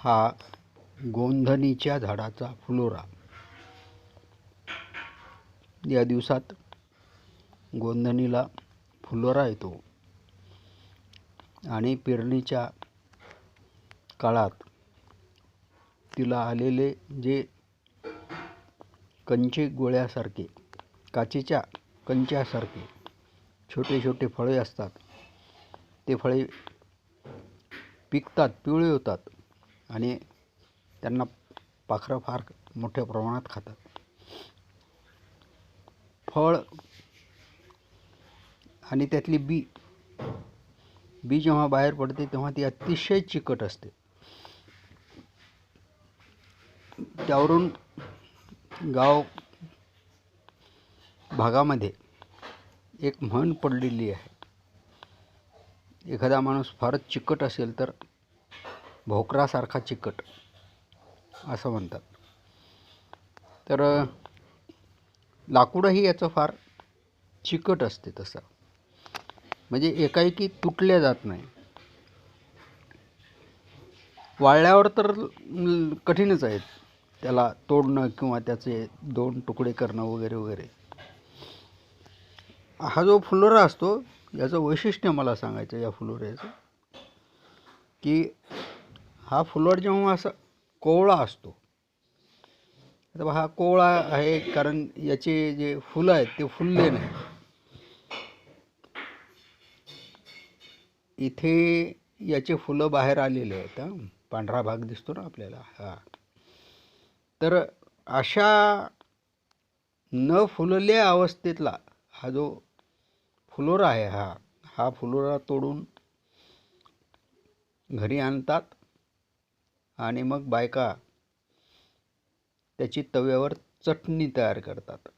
हा गोंधणीच्या झाडाचा फुलोरा. या दिवसात गोंधणीला फुलोरा येतो. आणि पेरणीच्या काळात तिला आलेले जे कंचे गोळ्यासारखे काचेच्या कंच्यासारखे छोटे छोटे फळे असतात ते फळे पिकतात पिवळे होतात. आणि त्यांना पाखरं फार मोठ्या प्रमाणात खातात. फळ आणि त्यातली बी बी जेव्हा बाहेर पडते तेव्हा ती अतिशय चिकट असते. त्यावरून गाव भागामध्ये एक म्हण पडलेली आहे. एखादा माणूस फारच चिकट असेल तर भोकरासारखा चिकट असं म्हणतात. तर लाकूडही याचं फार चिकट असते तसं. म्हणजे एकाएकी तुटल्या जात नाही. वाळल्यावर तर कठीणच आहेत त्याला तोडणं किंवा त्याचे दोन तुकडे करणं वगैरे वगैरे. हा जो फुलोरा असतो याचं वैशिष्ट्य मला सांगायचं या फुलोऱ्याचं की हा फुलवट जेव्हा असा कोवळा असतो तर हा कोवळा आहे कारण याचे जे फुलं आहेत ते फुलले नाही. इथे याचे फुलं बाहेर आलेले आहेत पांढरा भाग दिसतो ना आपल्याला हा. तर अशा न फुलल्या अवस्थेतला हा जो फुलोरा आहे हा हा फुलोरा तोडून घरी आणतात. आणि मग बायका त्याची तव्यावर चटणी तयार करतात.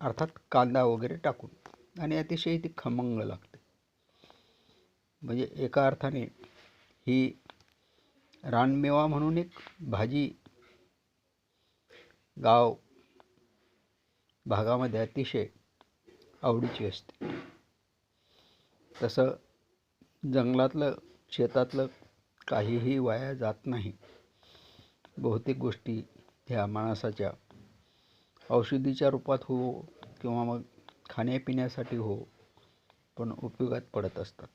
अर्थात कांदा वगैरे टाकून. आणि अतिशय ती खमंग लागते. म्हणजे एका अर्थाने ही रानमेवा म्हणून एक भाजी गाव भागामध्ये अतिशय आवडीची असते. तसं जंगलातलं शेतातलं काहीही वाया जात नाही. बहुतेक गोष्टी ह्या माणसाच्या औषधीच्या रूपात हो किंवा मग खाण्यापिण्यासाठी हो पण उपयोगात पडत असतात.